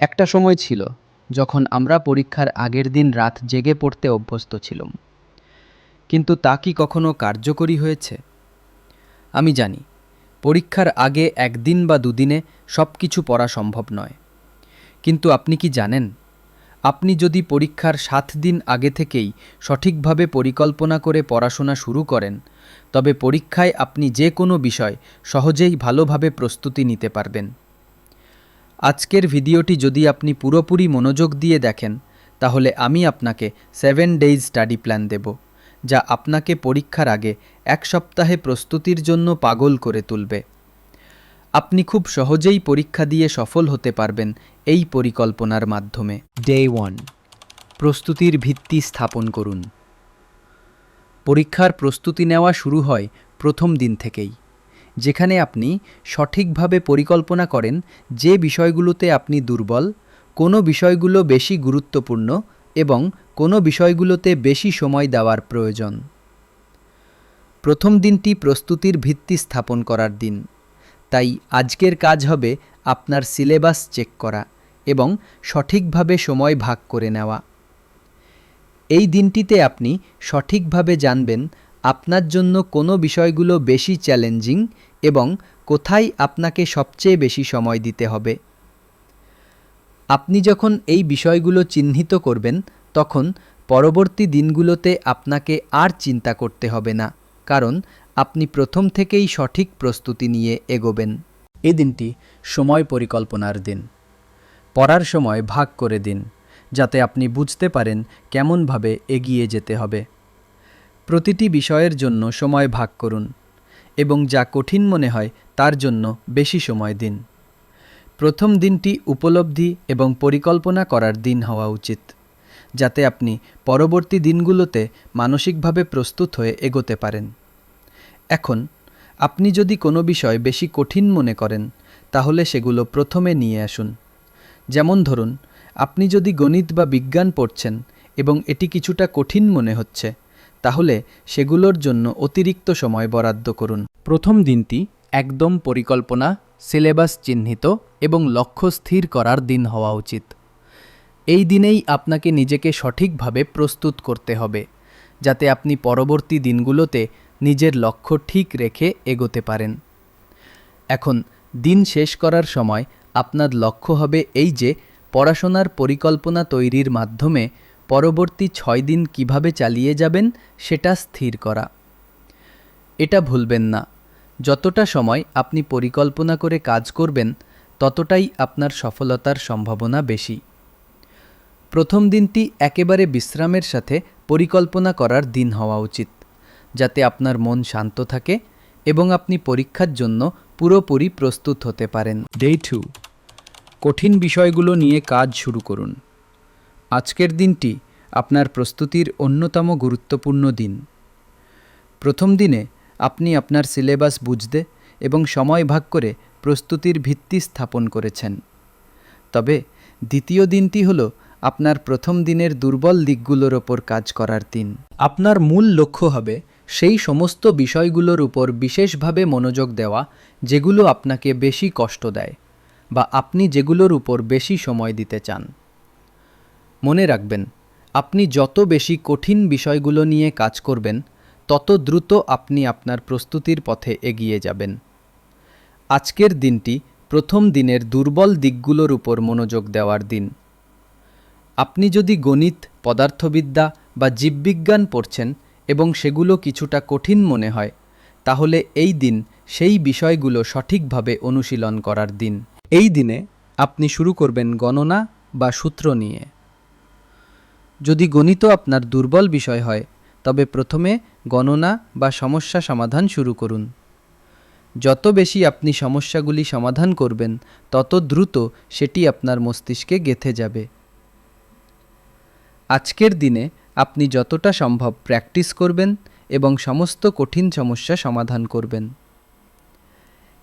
একটা সময় ছিল যখন আমরা পরীক্ষার আগের দিন রাত জেগে পড়তে অভ্যস্ত ছিলাম। কিন্তু তা কি কখনো কার্যকরী হয়েছে? আমি জানি, পরীক্ষার আগে একদিন বা দুদিনে সব কিছু পড়া সম্ভব নয়। কিন্তু আপনি কি জানেন, আপনি যদি পরীক্ষার সাত দিন আগে থেকেই সঠিকভাবে পরিকল্পনা করে পড়াশোনা শুরু করেন, তবে পরীক্ষায় আপনি যে কোনো বিষয় সহজেই ভালোভাবে প্রস্তুতি নিতে পারবেন। আজকের ভিডিওটি যদি আপনি পুরোপুরি মনোযোগ দিয়ে দেখেন তাহলে আমি আপনাকে সেভেন ডেইজ স্টাডি প্ল্যান দেব যা আপনাকে পরীক্ষার আগে এক সপ্তাহে প্রস্তুতির জন্য পাগল করে তুলবে। আপনি খুব সহজেই পরীক্ষা দিয়ে সফল হতে পারবেন এই পরিকল্পনার মাধ্যমে। ডে ওয়ান প্রস্তুতির ভিত্তি স্থাপন করুন। পরীক্ষার প্রস্তুতি নেওয়া শুরু হয় প্রথম দিন থেকেই। যেখানে আপনি সঠিকভাবে পরিকল্পনা করেন যে বিষয়গুলোতে আপনি দুর্বল, কোনো বিষয়গুলো বেশি গুরুত্বপূর্ণ এবং কোনো বিষয়গুলোতে বেশি সময় দেওয়ার প্রয়োজন। প্রথম দিনটি প্রস্তুতির ভিত্তি স্থাপন করার দিন। তাই আজকের কাজ হবে আপনার সিলেবাস চেক করা এবং সঠিকভাবে সময় ভাগ করে নেওয়া। এই দিনটিতে আপনি সঠিকভাবে জানবেন আপনার জন্য কোনো বিষয়গুলো বেশি চ্যালেঞ্জিং এবং কোথায় আপনাকে সবচেয়ে বেশি সময় দিতে হবে? আপনি যখন এই বিষয়গুলো চিহ্নিত করবেন, তখন পরবর্তী দিনগুলোতে আপনাকে আর চিন্তা করতে হবে না, কারণ আপনি প্রথম থেকেই সঠিক প্রস্তুতি নিয়ে এগোবেন। এই দিনটি সময় পরিকল্পনার দিন। পড়ার সময় ভাগ করে দিন, যাতে আপনি বুঝতে পারেন কেমনভাবে এগিয়ে যেতে হবে। প্রতিটি বিষয়ের জন্য সময় ভাগ করুন। এবং যা কঠিন মনে হয় তার জন্য বেশি সময় দিন। প্রথম দিনটি উপলব্ধি এবং পরিকল্পনা করার দিন হওয়া উচিত, যাতে আপনি পরবর্তী দিনগুলোতে মানসিকভাবে প্রস্তুত হয়ে এগোতে পারেন। এখন, আপনি যদি কোনো বিষয় বেশি কঠিন মনে করেন, তাহলে সেগুলো প্রথমে নিয়ে আসুন। যেমন ধরুন, আপনি যদি গণিত বা বিজ্ঞান পড়ছেন এবং এটি কিছুটা কঠিন মনে হচ্ছে তাহলে সেগুলোর জন্য অতিরিক্ত সময় বরাদ্দ করুন। প্রথম দিনটি একদম পরিকল্পনা, সিলেবাস চিহ্নিত এবং লক্ষ্য স্থির করার দিন হওয়া উচিত। এই দিনেই আপনাকে নিজেকে সঠিকভাবে প্রস্তুত করতে হবে, যাতে আপনি পরবর্তী দিনগুলোতে নিজের লক্ষ্য ঠিক রেখে এগোতে পারেন। এখন, দিন শেষ করার সময় আপনার লক্ষ্য হবে এই যে, পড়াশোনার পরিকল্পনা তৈরির মাধ্যমে পরবর্তী ছয় দিন কীভাবে চালিয়ে যাবেন সেটা স্থির করা। এটা ভুলবেন না। যতটা সময় আপনি পরিকল্পনা করে কাজ করবেন, ততটাই আপনার সফলতার সম্ভাবনা বেশি। প্রথম দিনটি একেবারে বিশ্রামের সাথে পরিকল্পনা করার দিন হওয়া উচিত, যাতে আপনার মন শান্ত থাকে এবং আপনি পরীক্ষার জন্য পুরোপুরি প্রস্তুত হতে পারেন। ডে টু কঠিন বিষয়গুলো নিয়ে কাজ শুরু করুন। আজকের দিনটি আপনার প্রস্তুতির অন্যতম গুরুত্বপূর্ণ দিন। প্রথম দিনে আপনি আপনার সিলেবাস বুঝতে এবং সময় ভাগ করে প্রস্তুতির ভিত্তি স্থাপন করেছেন। তবে দ্বিতীয় দিনটি হল আপনার প্রথম দিনের দুর্বল দিকগুলোর ওপর কাজ করার দিন। আপনার মূল লক্ষ্য হবে সেই সমস্ত বিষয়গুলোর উপর বিশেষভাবে মনোযোগ দেওয়া, যেগুলো আপনাকে বেশি কষ্ট দেয় বা আপনি যেগুলোর উপর বেশি সময় দিতে চান। মনে রাখবেন, আপনি যত বেশি কঠিন বিষয়গুলো নিয়ে কাজ করবেন, তত দ্রুত আপনি আপনার প্রস্তুতির পথে এগিয়ে যাবেন। আজকের দিনটি প্রথম দিনের দুর্বল দিকগুলোর উপর মনোযোগ দেওয়ার দিন। আপনি যদি গণিত, পদার্থবিদ্যা বা জীববিজ্ঞান পড়ছেন এবং সেগুলো কিছুটা কঠিন মনে হয়, তাহলে এই দিন সেই বিষয়গুলো সঠিকভাবে অনুশীলন করার দিন। এই দিনে আপনি শুরু করবেন গণনা বা সূত্র নিয়ে। যদি গণিত আপনার দুর্বল বিষয় হয়, তবে প্রথমে গণনা বা সমস্যা সমাধান শুরু করুন। যত বেশি আপনি সমস্যাগুলি সমাধান করবেন, তত দ্রুত সেটি আপনার মস্তিষ্কে গেঁথে যাবে। আজকের দিনে আপনি যতটা সম্ভব প্র্যাকটিস করবেন এবং সমস্ত কঠিন সমস্যা সমাধান করবেন।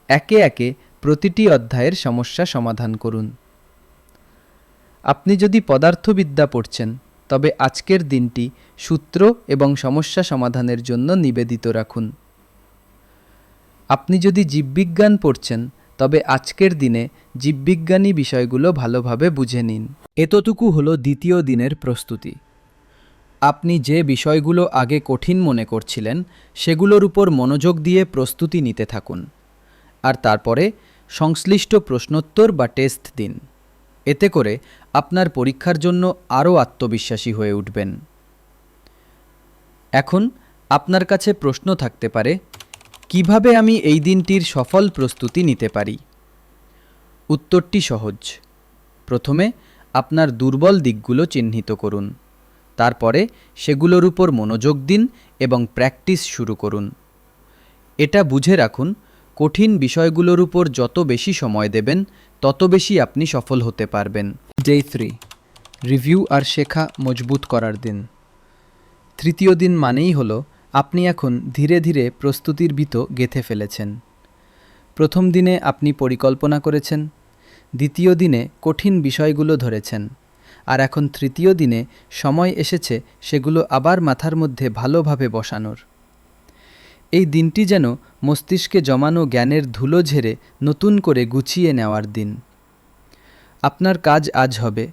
একে একে প্রতিটি অধ্যায়ের সমস্যা সমাধান করুন। আপনি যদি পদার্থবিদ্যা পড়ছেন তবে আজকের দিনটি সূত্র এবং সমস্যা সমাধানের জন্য নিবেদিত রাখুন। আপনি যদি জীববিজ্ঞান পড়ছেন, তবে আজকের দিনে জীববিজ্ঞানী বিষয়গুলো ভালোভাবে বুঝে নিন। এতটুকু হলো দ্বিতীয় দিনের প্রস্তুতি। আপনি যে বিষয়গুলো আগে কঠিন মনে করছিলেন, সেগুলোর উপর মনোযোগ দিয়ে প্রস্তুতি নিতে থাকুন। আর তারপরে সংশ্লিষ্ট প্রশ্নোত্তর বা টেস্ট দিন। এতে করে আপনার পরীক্ষার জন্য আরও আত্মবিশ্বাসী হয়ে উঠবেন। এখন আপনার কাছে প্রশ্ন থাকতে পারে, কীভাবে আমি এই দিনটির সফল প্রস্তুতি নিতে পারি? উত্তরটি সহজ। প্রথমে আপনার দুর্বল দিকগুলো চিহ্নিত করুন। তারপরে সেগুলোর উপর মনোযোগ দিন এবং প্র্যাকটিস শুরু করুন। এটা বুঝে রাখুন, কঠিন বিষয়গুলোর উপর যত বেশি সময় দেবেন তত বেশি আপনি সফল হতে পারবেন। ডে থ্রি রিভিউ আর শেখা মজবুত করার দিন। তৃতীয় দিন মানেই হলো আপনি এখন ধীরে ধীরে প্রস্তুতির ভিত গেথে ফেলেছেন। প্রথম দিনে আপনি পরিকল্পনা করেছেন, দ্বিতীয় দিনে কঠিন বিষয়গুলো ধরেছেন, আর এখন তৃতীয় দিনে সময় এসেছে সেগুলো আবার মাথার মধ্যে ভালোভাবে বসানোর। এই দিনটি যেন মস্তিষ্কে জমানো জ্ঞানের ধুলো ঝেড়ে নতুন করে গুছিয়ে নেওয়ার দিন। আপনার কাজ আজ হবে।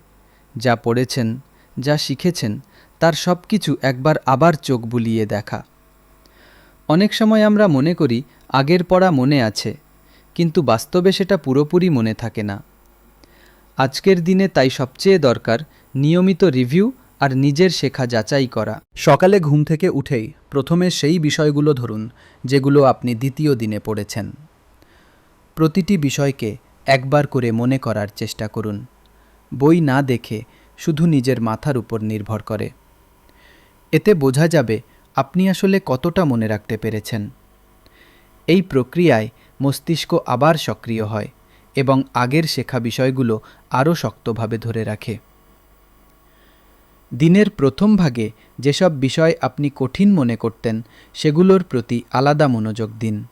যা পড়েছেন, যা শিখেছেন, তার সব কিছু একবার আবার চোখ বুলিয়ে দেখা। অনেক সময় আমরা মনে করি, আগের পড়া মনে আছে, কিন্তু বাস্তবে সেটা পুরোপুরি মনে থাকে না। আজকের দিনে তাই সবচেয়ে দরকার নিয়মিত রিভিউ আর নিজের শেখা যাচাই করা। সকালে ঘুম থেকে উঠেই প্রথমে সেই বিষয়গুলো ধরুন, যেগুলো আপনি দ্বিতীয় দিনে পড়েছেন। প্রতিটি বিষয়কে একবার করে মনে করার চেষ্টা করুন। বই না দেখে শুধু নিজের মাথার উপর নির্ভর করে। এতে বোঝা যাবে আপনি আসলে কতটা মনে রাখতে পেরেছেন। এই প্রক্রিয়ায় মস্তিষ্ক আবার সক্রিয় হয় এবং আগের শেখা বিষয়গুলো আরও শক্তভাবে ধরে রাখে। দিনের প্রথম ভাগে যেসব বিষয় আপনি কঠিন মনে করতেন, সেগুলোর প্রতি আলাদা মনোযোগ দিন।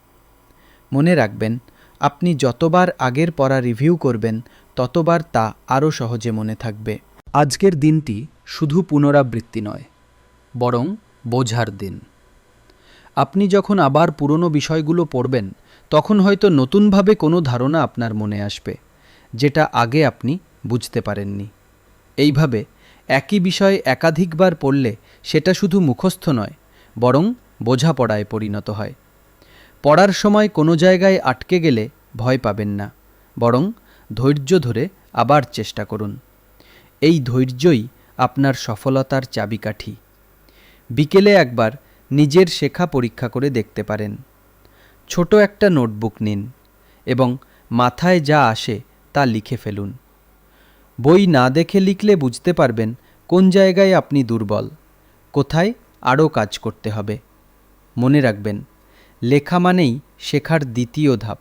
মনে রাখবেন, আপনি যতবার আগের পড়া রিভিউ করবেন, ততবার তা আরও সহজে মনে থাকবে। আজকের দিনটি শুধু পুনরাবৃত্তি নয়, বরং বোঝার দিন। আপনি যখন আবার পুরনো বিষয়গুলো পড়বেন, তখন হয়তো নতুনভাবে কোনো ধারণা আপনার মনে আসবে, যেটা আগে আপনি বুঝতে পারেননি। এইভাবে একই বিষয় একাধিকবার পড়লে সেটা শুধু মুখস্থ নয়, বরং বোঝাপড়ায় পরিণত হয়। পড়ার সময় কোনো জায়গায় আটকে গেলে ভয় পাবেন না, বরং ধৈর্য ধরে আবার চেষ্টা করুন। এই ধৈর্যই আপনার সফলতার চাবিকাঠি। বিকেলে একবার নিজের শেখা পরীক্ষা করে দেখতে পারেন। ছোট একটা নোটবুক নিন এবং মাথায় যা আসে তা লিখে ফেলুন। বই না দেখে লিখলে বুঝতে পারবেন কোন জায়গায় আপনি দুর্বল? কোথায় আরও কাজ করতে হবে? মনে রাখবেন, লেখা মানেই শেখার দ্বিতীয় ধাপ।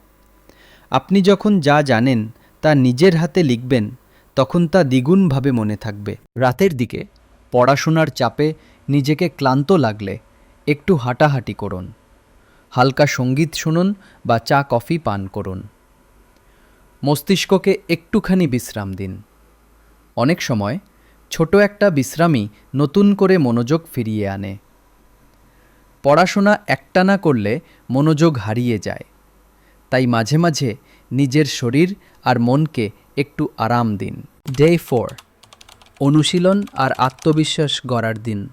আপনি যখন যা জানেন তা নিজের হাতে লিখবেন, তখন তা দ্বিগুণভাবে মনে থাকবে। রাতের দিকে পড়াশোনার চাপে নিজেকে ক্লান্ত লাগলে একটু হাঁটাহাঁটি করুন। হালকা সংগীত শুনুন বা চা কফি পান করুন। মস্তিষ্ককে একটুখানি বিশ্রাম দিন। অনেক সময় ছোট একটা বিশ্রামই নতুন করে মনোযোগ ফিরিয়ে আনে। পড়াশোনা একটানা করলে মনোযোগ হারিয়ে যায়। তাই মাঝে মাঝে নিজের শরীর আর মনকে একটু আরাম দিন। ডে ফোর অনুশীলন আর আত্মবিশ্বাস গড়ার দিন।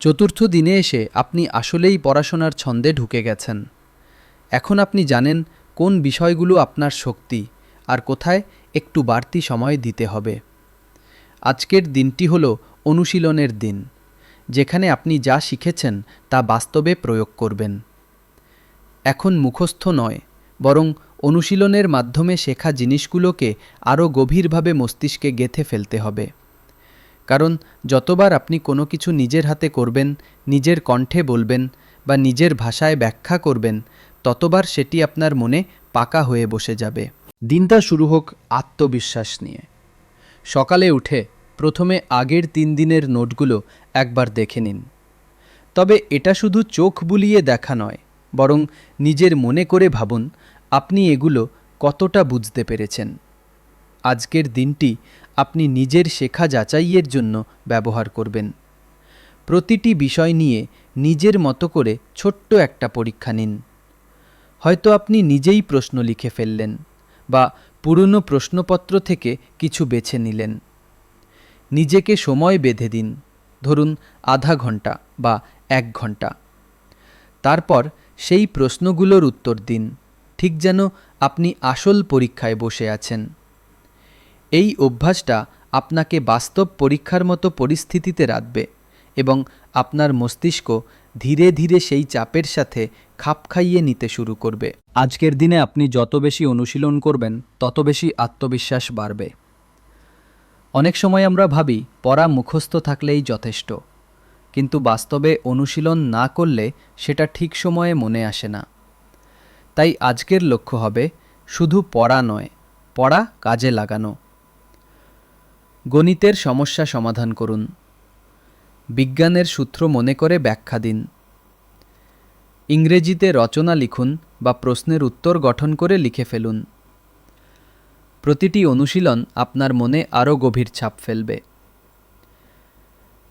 চতুর্থ দিনে এসে আপনি আসলেই পড়াশোনার ছন্দে ঢুকে গেছেন। এখন আপনি জানেন কোন বিষয়গুলো আপনার শক্তি আর কোথায় একটু বাড়তি সময় দিতে হবে। আজকের দিনটি হল অনুশীলনের দিন, যেখানে আপনি যা শিখেছেন তা বাস্তবে প্রয়োগ করবেন। এখন মুখস্থ নয়, বরং অনুশীলনের মাধ্যমে শেখা জিনিসগুলোকে আরও গভীরভাবে মস্তিষ্কে গেথে ফেলতে হবে। কারণ যতবার আপনি কোনো কিছু নিজের হাতে করবেন, নিজের কণ্ঠে বলবেন বা নিজের ভাষায় ব্যাখ্যা করবেন, ততবার সেটি আপনার মনে পাকা হয়ে বসে যাবে। দিনটা শুরু হোক আত্মবিশ্বাস নিয়ে। সকালে উঠে প্রথমে আগের তিন দিনের নোটগুলো একবার দেখে নিন। তবে এটা শুধু চোখ বুলিয়ে দেখা নয়, বরং নিজের মনে করে ভাবুন আপনি এগুলো কতটা বুঝতে পেরেছেন। আজকের দিনটি আপনি নিজের শেখা যাচাইয়ের জন্য ব্যবহার করবেন। প্রতিটি বিষয় নিয়ে নিজের মতো করে ছোট্ট একটা পরীক্ষা নিন। হয়তো আপনি নিজেই প্রশ্ন লিখে ফেললেন বা পুরনো প্রশ্নপত্র থেকে কিছু বেছে নিলেন। নিজেকে সময় বেঁধে দিন, ধরুন আধা ঘণ্টা বা এক ঘণ্টা তারপর সেই প্রশ্নগুলোর উত্তর দিন, ঠিক যেন আপনি আসল পরীক্ষায় বসে আছেন। এই অভ্যাসটা আপনাকে বাস্তব পরীক্ষার মতো পরিস্থিতিতে রাখবে এবং আপনার মস্তিষ্ক ধীরে ধীরে সেই চাপের সাথে খাপ খাইয়ে নিতে শুরু করবে। আজকের দিনে আপনি যত বেশি অনুশীলন করবেন, তত বেশি আত্মবিশ্বাস বাড়বে। অনেক সময় আমরা ভাবি, পড়া মুখস্থ থাকলেই যথেষ্ট। কিন্তু বাস্তবে অনুশীলন না করলে সেটা ঠিক সময়ে মনে আসে না। তাই আজকের লক্ষ্য হবে, শুধু পড়া নয়, পড়া কাজে লাগানো। গণিতের সমস্যা সমাধান করুন। বিজ্ঞানের সূত্র মনে করে ব্যাখ্যা দিন। ইংরেজিতে রচনা লিখুন বা প্রশ্নের উত্তর গঠন করে লিখে ফেলুন। প্রতিটি অনুশীলন আপনার মনে আরও গভীর ছাপ ফেলবে।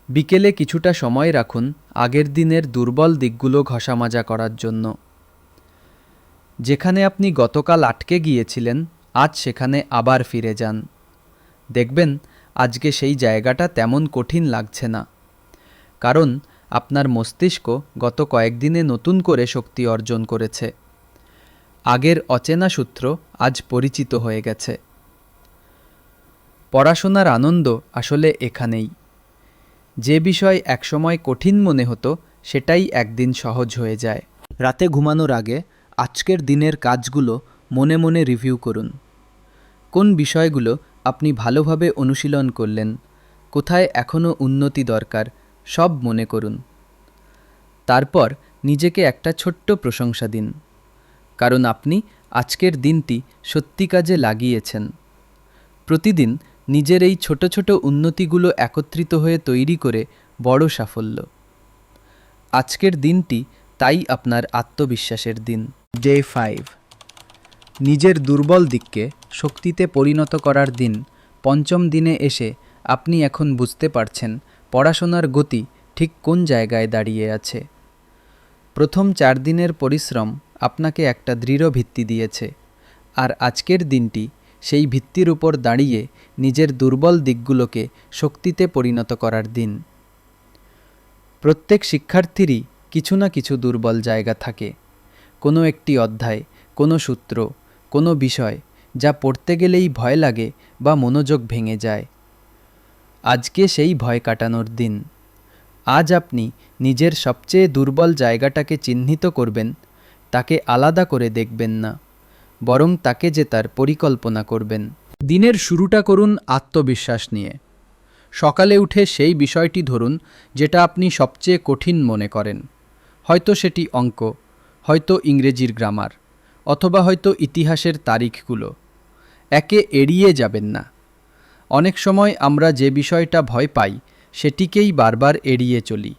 বিকেলে কিছুটা সময় রাখুন আগের দিনের দুর্বল দিকগুলো ঘষামাজা করার জন্য। যেখানে আপনি গতকাল আটকে গিয়েছিলেন, আজ সেখানে আবার ফিরে যান। দেখবেন, আজকে সেই জায়গাটা তেমন কঠিন লাগছে না। কারণ আপনার মস্তিষ্ক গত কয়েকদিনে নতুন করে শক্তি অর্জন করেছে। আগের অচেনা সূত্র আজ পরিচিত হয়ে গেছে। পড়াশোনার আনন্দ আসলে এখানেই। যে বিষয় একসময় কঠিন মনে হতো, সেটাই একদিন সহজ হয়ে যায়। রাতে ঘুমানোর আগে আজকের দিনের কাজগুলো মনে মনে রিভিউ করুন। কোন বিষয়গুলো আপনি ভালোভাবে অনুশীলন করলেন? কোথায় এখনও উন্নতি দরকার? সব মনে করুন। তারপর নিজেকে একটা ছোট্ট প্রশংসা দিন। কারণ আপনি আজকের দিনটি সত্যি কাজে লাগিয়েছেন। প্রতিদিন নিজের এই ছোট ছোট উন্নতিগুলো একত্রিত হয়ে তৈরি করে বড় সাফল্য। আজকের দিনটি তাই আপনার আত্মবিশ্বাসের দিন। Day five. নিজের দুর্বল দিককে শক্তিতে পরিণত করার দিন। পঞ্চম দিনে এসে আপনি এখন বুঝতে পারছেন পড়াশোনার গতি ঠিক কোন জায়গায় দাঁড়িয়ে আছে? প্রথম চার দিনের পরিশ্রম আপনাকে একটা দৃঢ় ভিত্তি দিয়েছে, আর আজকের দিনটি সেই ভিত্তির উপর দাঁড়িয়ে নিজের দুর্বল দিকগুলোকে শক্তিতে পরিণত করার দিন। প্রত্যেক শিক্ষার্থীরই কিছু না কিছু দুর্বল জায়গা থাকে। কোনো একটি অধ্যায়, কোনো সূত্র, কোনো বিষয় যা পড়তে গেলেই ভয় লাগে বা মনোযোগ ভেঙে যায়। আজকে সেই ভয় কাটানোর দিন। আজ আপনি নিজের সবচেয়ে দুর্বল জায়গাটাকে চিহ্নিত করবেন, তাকে আলাদা করে দেখবেন না, বরং তাকে যে তার পরিকল্পনা করবেন। দিনের শুরুটা করুন আত্মবিশ্বাস নিয়ে। সকালে উঠে সেই বিষয়টি ধরুন যেটা আপনি সবচেয়ে কঠিন মনে করেন। হয়তো সেটি অঙ্ক, হয়তো ইংরেজির গ্রামার, অথবা হয়তো ইতিহাসের তারিখগুলো। একে এড়িয়ে যাবেন না। অনেক সময় আমরা যে বিষয়টা ভয় পাই, সেটিকেই বারবার এড়িয়ে চলি,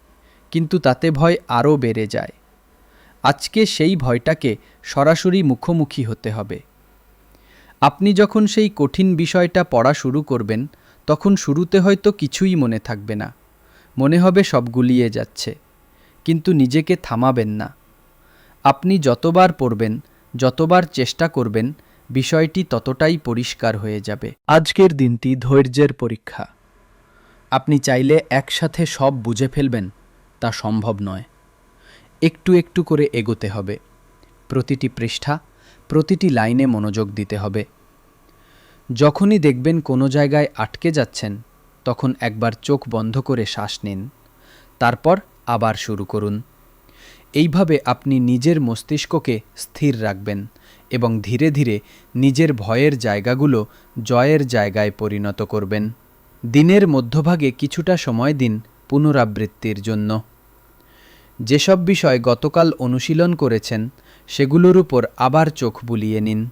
কিন্তু তাতে ভয় আরও বেড়ে যায়। আজকে সেই ভয়টাকে সরাসরি মুখোমুখি হতে হবে। আপনি যখন সেই কঠিন বিষয়টা পড়া শুরু করবেন, তখন শুরুতে হয়তো কিছুই মনে থাকবে না। মনে হবে সব গুলিয়ে যাচ্ছে, কিন্তু নিজেকে থামাবেন না। আপনি যতবার পড়বেন, যতবার চেষ্টা করবেন বিষয়টি ততটাই পরিষ্কার হয়ে যাবে। আজকের দিনটি ধৈর্যের পরীক্ষা। আপনি চাইলে একসাথে সব বুঝে ফেলবেন তা সম্ভব নয়। একটু একটু করে এগোতে হবে। প্রতিটি পৃষ্ঠা প্রতিটি লাইনে মনোযোগ দিতে হবে। যখনই দেখবেন কোনো জায়গায় আটকে যাচ্ছেন তখন একবার চোখ বন্ধ করে শ্বাস নিন। তারপর আবার শুরু করুন। এইভাবে আপনি নিজের মস্তিষ্ককে স্থির রাখবেন। এবং ধীরে ধীরে নিজের ভয়ের জায়গাগুলো জয়ের জায়গায় পরিণত করবেন। দিনের মধ্যভাগে কিছুটা সময় দিন পুনরাবৃত্তির জন্য। যেসব বিষয় গতকাল অনুশীলন করেছেন, সেগুলোর উপর আবার চোখ বুলিয়ে নিন।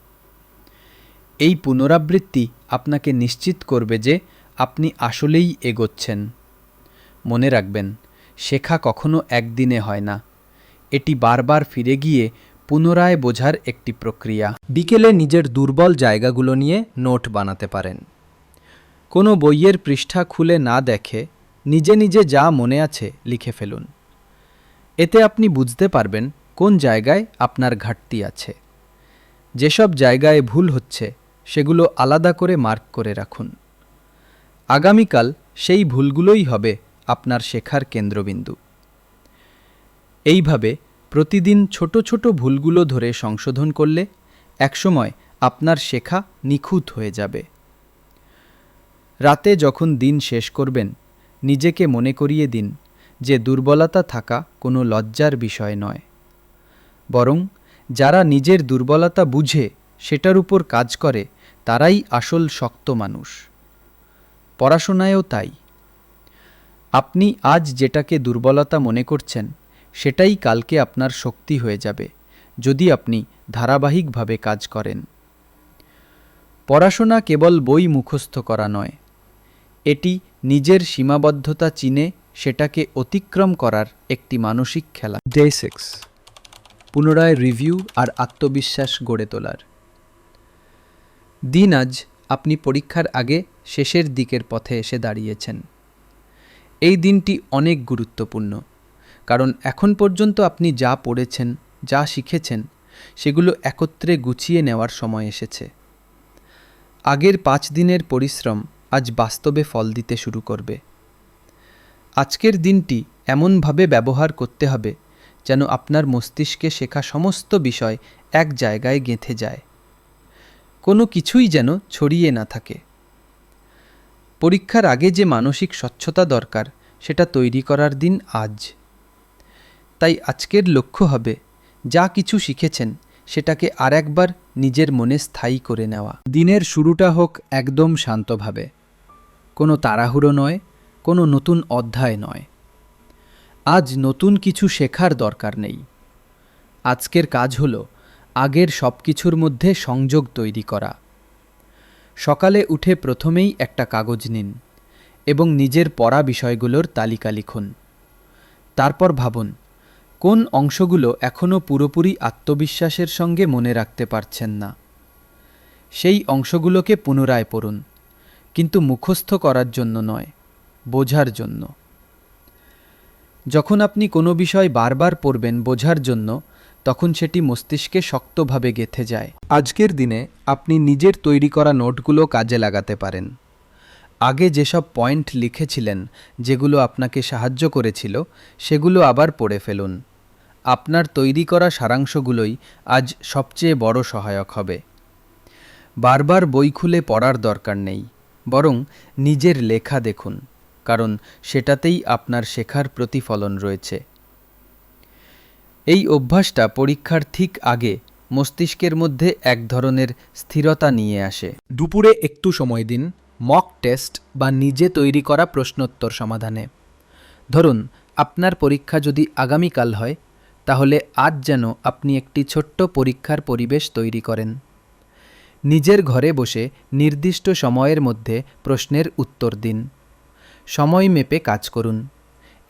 এই পুনরাবৃত্তি আপনাকে নিশ্চিত করবে যে আপনি আসলেই এগোচ্ছেন। মনে রাখবেন, শেখা কখনো একদিনে হয় না। এটি বারবার ফিরে গিয়ে পুনরায় বোঝার একটি প্রক্রিয়া। বিকেলে নিজের দুর্বল জায়গাগুলো নিয়ে নোট বানাতে পারেন। কোনো বইয়ের পৃষ্ঠা খুলে না দেখে নিজে নিজে যা মনে আছে লিখে ফেলুন। এতে আপনি বুঝতে পারবেন কোন জায়গায় আপনার ঘাটতি আছে। যেসব জায়গায় ভুল হচ্ছে, সেগুলো আলাদা করে মার্ক করে রাখুন। আগামীকাল সেই ভুলগুলোই হবে আপনার শেখার কেন্দ্রবিন্দু। এইভাবে প্রতিদিন ছোট ছোট ভুলগুলো ধরে সংশোধন করলে একসময় আপনার শেখা নিখুঁত হয়ে যাবে। রাতে যখন দিন শেষ করবেন, নিজেকে মনে করিয়ে দিন যে দুর্বলতা থাকা কোনো লজ্জার বিষয় নয়। বরং যারা নিজের দুর্বলতা বুঝে সেটার উপর কাজ করে, তারাই আসল শক্ত মানুষ। পড়াশোনায়ও তাই। আপনি আজ যেটাকে দুর্বলতা মনে করছেন সেটাই কালকে আপনার শক্তি হয়ে যাবে, যদি আপনি ধারাবাহিকভাবে কাজ করেন। পড়াশোনা কেবল বই মুখস্থ করা নয়, এটি নিজের সীমাবদ্ধতা চিনে সেটাকে অতিক্রম করার একটি মানসিক খেলা। ডে সিক্স পুনরায় রিভিউ আর আত্মবিশ্বাস গড়ে তোলার। দিন আজ আপনি পরীক্ষার আগে শেষের দিকের পথে এসে দাঁড়িয়েছেন। এই দিনটি অনেক গুরুত্বপূর্ণ। কারণ এখন পর্যন্ত আপনি যা পড়েছেন, যা শিখেছেন, সেগুলো একত্রে গুছিয়ে নেওয়ার সময় এসেছে। আগের পাঁচ দিনের পরিশ্রম আজ বাস্তবে ফল দিতে শুরু করবে। আজকের দিনটি এমনভাবে ব্যবহার করতে হবে যেন আপনার মস্তিষ্কে শেখা সমস্ত বিষয় এক জায়গায় গেঁথে যায়। কোনো কিছুই যেন ছড়িয়ে না থাকে। পরীক্ষার আগে যে মানসিক স্বচ্ছতা দরকার, সেটা তৈরি করার দিন আজ। তাই আজকের লক্ষ্য হবে যা কিছু শিখেছেন সেটাকে আর একবার নিজের মনে স্থায়ী করে নেওয়া। দিনের শুরুটা হোক একদম শান্তভাবে। কোনো তাড়াহুড়ো নয়, কোনো নতুন অধ্যায় নয়। আজ নতুন কিছু শেখার দরকার নেই। আজকের কাজ হল আগের সব কিছুর মধ্যে সংযোগ তৈরি করা। সকালে উঠে প্রথমেই একটা কাগজ নিন এবং নিজের পড়া বিষয়গুলোর তালিকা লিখুন। তারপর ভাবুন কোন অংশগুলো এখনও পুরোপুরি আত্মবিশ্বাসের সঙ্গে মনে রাখতে পারছেন না? সেই অংশগুলোকে পুনরায় পড়ুন, কিন্তু মুখস্থ করার জন্য নয়, বোঝার জন্য। যখন আপনি কোনো বিষয় বারবার পড়বেন বোঝার জন্য, তখন সেটি মস্তিষ্কে শক্তভাবে গেঁথে যায়। আজকের দিনে আপনি নিজের তৈরি করা নোটগুলো কাজে লাগাতে পারেন। আগে যেসব পয়েন্ট লিখেছিলেন, যেগুলো আপনাকে সাহায্য করেছিল, সেগুলো আবার পড়ে ফেলুন। আপনার তৈরি করা সারাংশগুলোই আজ সবচেয়ে বড় সহায়ক হবে। বারবার বই খুলে পড়ার দরকার নেই, বরং নিজের লেখা দেখুন, কারণ সেটাতেই আপনার শেখার প্রতিফলন রয়েছে। এই অভ্যাসটা পরীক্ষার ঠিক আগে মস্তিষ্কের মধ্যে এক ধরনের স্থিরতা নিয়ে আসে। দুপুরে একটু সময় দিন মক টেস্ট বা নিজে তৈরি করা প্রশ্নোত্তর সমাধানে। ধরুন, আপনার পরীক্ষা যদি আগামীকাল হয়, তাহলে আজ যেন আপনি একটি ছোট্ট পরীক্ষার পরিবেশ তৈরি করেন। নিজের ঘরে বসে নির্দিষ্ট সময়ের মধ্যে প্রশ্নের উত্তর দিন। সময় মেপে কাজ করুন।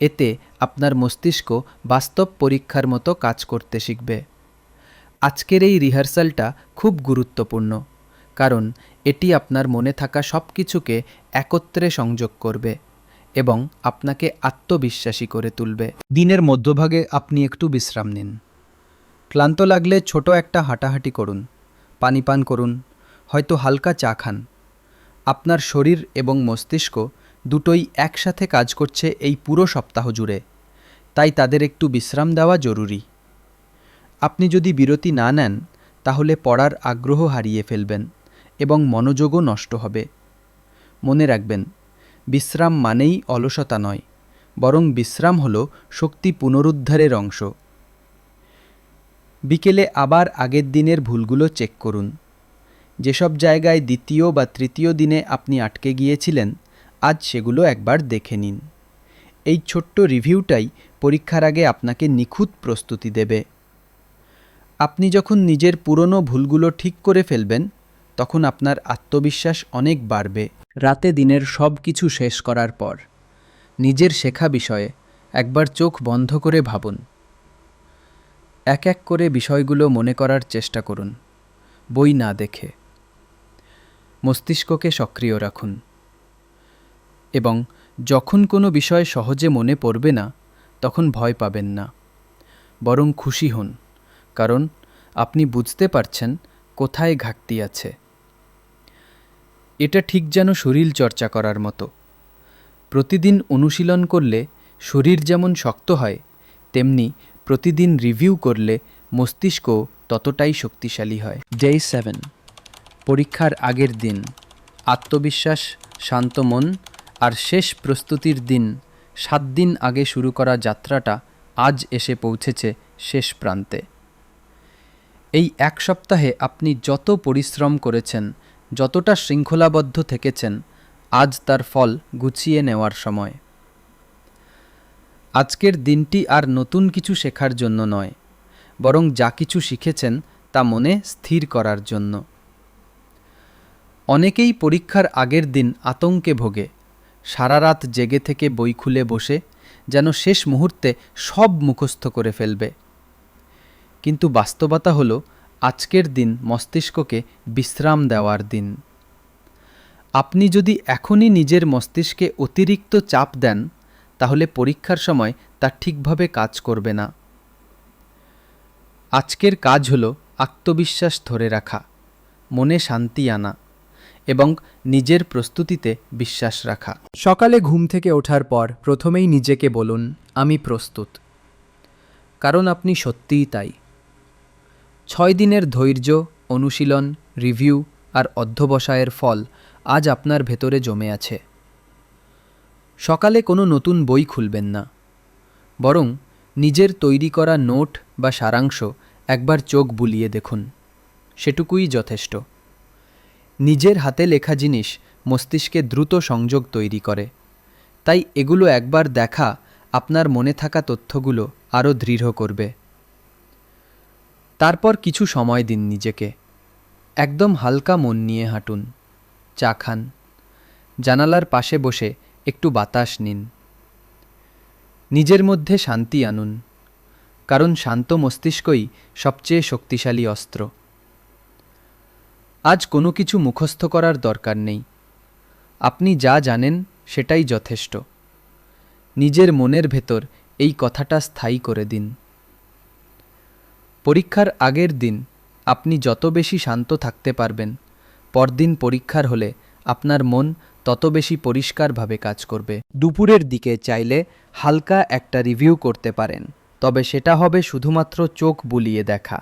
এতে আপনার মস্তিষ্ক বাস্তব পরীক্ষার মতো কাজ করতে শিখবে। আজকের এই রিহার্সালটা খুব গুরুত্বপূর্ণ। কারণ এটি আপনার মনে থাকা সব কিছুকে একত্রে সংযোগ করবে এবং আপনাকে আত্মবিশ্বাসী করে তুলবে। দিনের মধ্যভাগে আপনি একটু বিশ্রাম নিন। ক্লান্ত লাগলে ছোট একটা হাঁটাহাঁটি করুন, পানি পান করুন, হয়তো হালকা চা খান। আপনার শরীর এবং মস্তিষ্ক দুটোই একসাথে কাজ করছে এই পুরো সপ্তাহ জুড়ে, তাই তাদের একটু বিশ্রাম দেওয়া জরুরি। আপনি যদি বিরতি না নেন, তাহলে পড়ার আগ্রহ হারিয়ে ফেলবেন। এবং মনোযোগও নষ্ট হবে। মনে রাখবেন, বিশ্রাম মানেই অলসতা নয়, বরং বিশ্রাম হল শক্তি পুনরুদ্ধারের অংশ। বিকেলে আবার আগের দিনের ভুলগুলো চেক করুন। যেসব জায়গায় দ্বিতীয় বা তৃতীয় দিনে আপনি আটকে গিয়েছিলেন, আজ সেগুলো একবার দেখে নিন। এই ছোট্ট রিভিউটাই পরীক্ষার আগে আপনাকে নিখুঁত প্রস্তুতি দেবে। আপনি যখন নিজের পুরনো ভুলগুলো ঠিক করে ফেলবেন তখন আপনার আত্মবিশ্বাস অনেক বাড়বে। রাতে দিনের সব কিছু শেষ করার পর, নিজের শেখা বিষয়ে একবার চোখ বন্ধ করে ভাবুন। এক এক করে বিষয়গুলো মনে করার চেষ্টা করুন। বই না দেখে। মস্তিষ্ককে সক্রিয় রাখুন। এবং যখন কোনো বিষয় সহজে মনে পড়বে না, তখন ভয় পাবেন না। বরং খুশি হন, কারণ আপনি বুঝতে পারছেন কোথায় ঘাটতি আছে। এটা ঠিক যেন শরীর চর্চা করার মতো। প্রতিদিন অনুশীলন করলে শরীর যেমন শক্ত হয়, তেমনি প্রতিদিন রিভিউ করলে মস্তিষ্ক ততটাই শক্তিশালী হয়। ডে সেভেন পরীক্ষার আগের দিন। আত্মবিশ্বাস, শান্ত মন আর শেষ প্রস্তুতির দিন। সাত দিন আগে শুরু করা যাত্রাটা আজ এসে পৌঁছেছে শেষ প্রান্তে। এই এক সপ্তাহে আপনি যত পরিশ্রম করেছেন যতটা শৃঙ্খলাবদ্ধ থেকেছেন, আজ তার ফল গুছিয়ে নেওয়ার সময়। আজকের দিনটি আর নতুন কিছু শেখার জন্য নয়, বরং যা কিছু শিখেছেন তা মনে স্থির করার জন্য। অনেকেই পরীক্ষার আগের দিন আতঙ্কে ভোগে, সারা রাত জেগে থেকে বই খুলে বসে, যেন শেষ মুহূর্তে সব মুখস্থ করে ফেলবে। কিন্তু বাস্তবতা হল আজকের দিন মস্তিষ্ককে বিশ্রাম দেওয়ার দিন। আপনি যদি এখনই নিজের মস্তিষ্কে অতিরিক্ত চাপ দেন, তাহলে পরীক্ষার সময় তা ঠিকভাবে কাজ করবে না। আজকের কাজ হল আত্মবিশ্বাস ধরে রাখা, মনে শান্তি আনা এবং নিজের প্রস্তুতিতে বিশ্বাস রাখা। সকালে ঘুম থেকে ওঠার পর প্রথমেই নিজেকে বলুন, আমি প্রস্তুত। কারণ আপনি সত্যিই তাই। ছয় দিনের ধৈর্য, অনুশীলন, রিভিউ আর অধ্যবসায়ের ফল আজ আপনার ভেতরে জমে আছে। সকালে কোনো নতুন বই খুলবেন না। বরং নিজের তৈরি করা নোট বা সারাংশ একবার চোখ বুলিয়ে দেখুন। সেটুকুই যথেষ্ট। নিজের হাতে লেখা জিনিস মস্তিষ্কে দ্রুত সংযোগ তৈরি করে। তাই এগুলো একবার দেখা আপনার মনে থাকা তথ্যগুলো আরও দৃঢ় করবে। তারপর কিছু সময় দিন নিজেকে। একদম হালকা মন নিয়ে হাঁটুন, চা খান, জানালার পাশে বসে একটু বাতাস নিন। নিজের মধ্যে শান্তি আনুন, কারণ শান্ত মস্তিষ্কই সবচেয়ে শক্তিশালী অস্ত্র। আজ কোনো কিছু মুখস্থ করার দরকার নেই। আপনি যা জানেন সেটাই যথেষ্ট। নিজের মনের ভেতর এই কথাটা স্থায়ী করে দিন। পরীক্ষার আগের দিন আপনি যত বেশি শান্ত থাকতে পারবেন, পরদিন পরীক্ষার হলে আপনার মন তত বেশি পরিষ্কারভাবে কাজ করবে। দুপুরের দিকে চাইলে হালকা একটা রিভিউ করতে পারেন, তবে সেটা হবে শুধুমাত্র চোখ বুলিয়ে দেখা।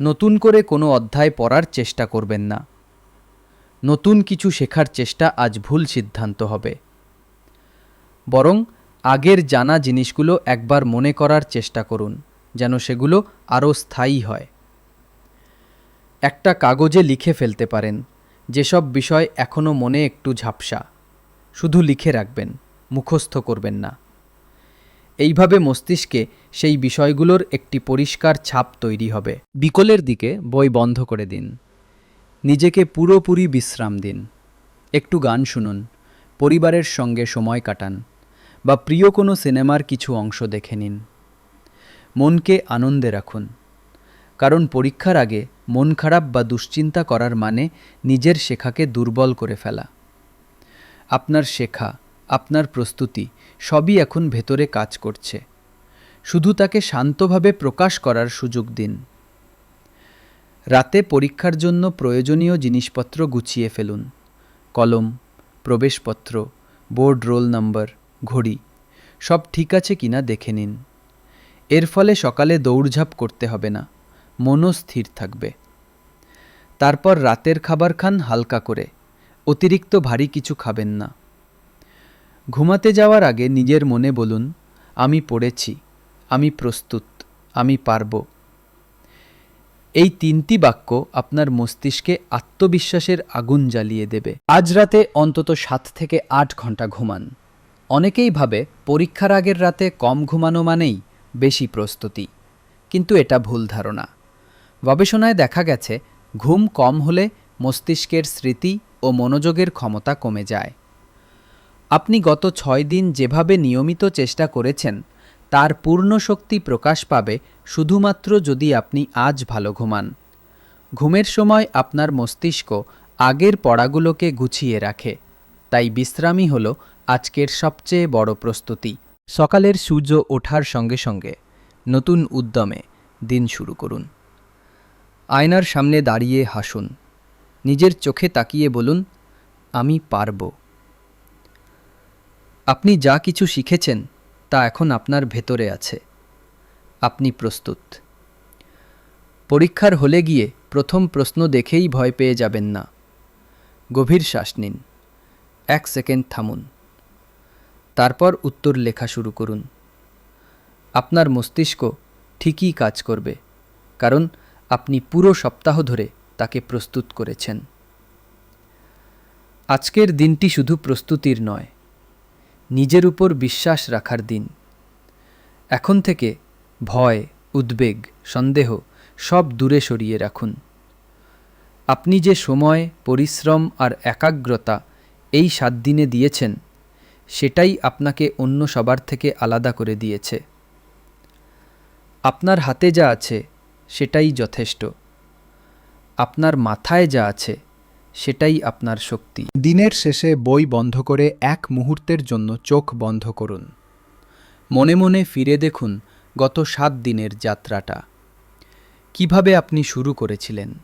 নতুন করে কোনো অধ্যায় পড়ার চেষ্টা করবেন না। নতুন কিছু শেখার চেষ্টা আজ ভুল সিদ্ধান্ত হবে। বরং আগের জানা জিনিসগুলো একবার মনে করার চেষ্টা করুন। যেন সেগুলো আরও স্থায়ী হয়। একটা কাগজে লিখে ফেলতে পারেন। যেসব বিষয় এখনও মনে একটু ঝাপসা। শুধু লিখে রাখবেন, মুখস্থ করবেন না। এইভাবে মস্তিষ্কে সেই বিষয়গুলোর একটি পরিষ্কার ছাপ তৈরি হবে। বিকলের দিকে বই বন্ধ করে দিন। নিজেকে পুরোপুরি বিশ্রাম দিন। একটু গান শুনুন, পরিবারের সঙ্গে সময় কাটান, বা প্রিয় কোনো সিনেমার কিছু অংশ দেখে নিন। মনকে আনন্দে রাখুন। কারণ পরীক্ষার আগে মন খারাপ বা দুশ্চিন্তা করার মানে নিজের শেখাকে দুর্বল করে ফেলা। আপনার শেখা, আপনার প্রস্তুতি সবই এখন ভেতরে কাজ করছে। শুধু তাকে শান্তভাবে প্রকাশ করার সুযোগ দিন। রাতে পরীক্ষার জন্য প্রয়োজনীয় জিনিসপত্র গুছিয়ে ফেলুন। কলম, প্রবেশপত্র, বোর্ড রোল নম্বর, ঘড়ি সব ঠিক আছে কিনা দেখে নিন। এর ফলে সকালে দৌড়ঝাঁপ করতে হবে না, মনও স্থির থাকবে। তারপর রাতের খাবার খান হালকা করে, অতিরিক্ত ভারী কিছু খাবেন না। ঘুমাতে যাওয়ার আগে নিজের মনে বলুন, আমি পড়েছি, আমি প্রস্তুত, আমি পারব। এই তিনটি বাক্য আপনার মস্তিষ্কে আত্মবিশ্বাসের আগুন জ্বালিয়ে দেবে। আজ রাতে অন্তত সাত থেকে আট ঘণ্টা ঘুমান। অনেকেই ভাবে পরীক্ষার আগের রাতে কম ঘুমানো মানেই বেশি প্রস্তুতি। কিন্তু এটা ভুল ধারণা। গবেষণায় দেখা গেছে, ঘুম কম হলে মস্তিষ্কের স্মৃতি ও মনোযোগের ক্ষমতা কমে যায়। আপনি গত ছয় দিন যেভাবে নিয়মিত চেষ্টা করেছেন, তার পূর্ণ শক্তি প্রকাশ পাবে শুধুমাত্র যদি আপনি আজ ভালো ঘুমান। ঘুমের সময় আপনার মস্তিষ্ক আগের পড়াগুলোকে গুছিয়ে রাখে। তাই বিশ্রামই হল আজকের সবচেয়ে বড় প্রস্তুতি। সকালের সূর্য ওঠার সঙ্গে সঙ্গে নতুন উদ্যমে দিন শুরু করুন। আয়নার সামনে দাঁড়িয়ে হাসুন। নিজের চোখে তাকিয়ে বলুন, আমি পারব। আপনি যা কিছু শিখেছেন, তা এখন আপনার ভেতরে আছে। আপনি প্রস্তুত। পরীক্ষার হলে গিয়ে প্রথম প্রশ্ন দেখেই ভয় পেয়ে যাবেন না। গভীর শ্বাস নিন। এক সেকেন্ড থামুন। তারপর উত্তর লেখা শুরু করুন। আপনার মস্তিষ্ক ঠিকই কাজ করবে, কারণ আপনি পুরো সপ্তাহ ধরে তাকে প্রস্তুত করেছেন। আজকের দিনটি শুধু প্রস্তুতির নয়, নিজের উপর বিশ্বাস রাখার দিন। এখন থেকে ভয়, উদ্বেগ, সন্দেহ সব দূরে সরিয়ে রাখুন। আপনি যে সময়, পরিশ্রম আর একাগ্রতা এই সাত দিনে দিয়েছেন সেটাই আপনাকে অন্য সবার থেকে আলাদা করে দিয়েছে। আপনার হাতে যা আছে, সেটাই যথেষ্ট। আপনার মাথায় যা আছে, সেটাই আপনার শক্তি। দিনের শেষে বই বন্ধ করে এক মুহূর্তের জন্য চোখ বন্ধ করুন। মনে মনে ফিরে দেখুন গত সাত দিনের যাত্রাটা। কীভাবে আপনি শুরু করেছিলেন?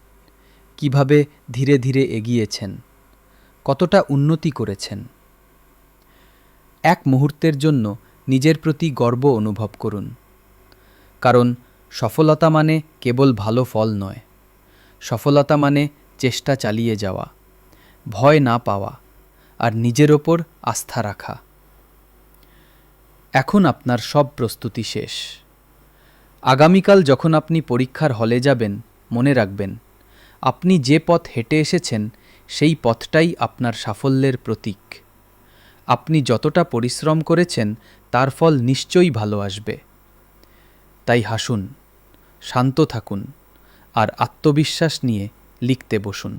কীভাবে ধীরে ধীরে এগিয়েছেন? কতটা উন্নতি করেছেন? এক মুহূর্তের জন্য নিজের প্রতি গর্ব অনুভব করুন। কারণ সফলতা মানে কেবল ভালো ফল নয়। সফলতা মানে চেষ্টা চালিয়ে যাওয়া, ভয় না পাওয়া, আর নিজের ওপর আস্থা রাখা। এখন আপনার সব প্রস্তুতি শেষ। আগামীকাল যখন আপনি পরীক্ষার হলে যাবেন, মনে রাখবেন, আপনি যে পথ হেঁটে এসেছেন, সেই পথটাই আপনার সাফল্যের প্রতীক। আপনি যতটা পরিশ্রম করেছেন, তার ফল নিশ্চয়ই ভালো আসবে। তাই হাসুন, শান্ত থাকুন, আর আত্মবিশ্বাস নিয়ে লিখতে বসুন।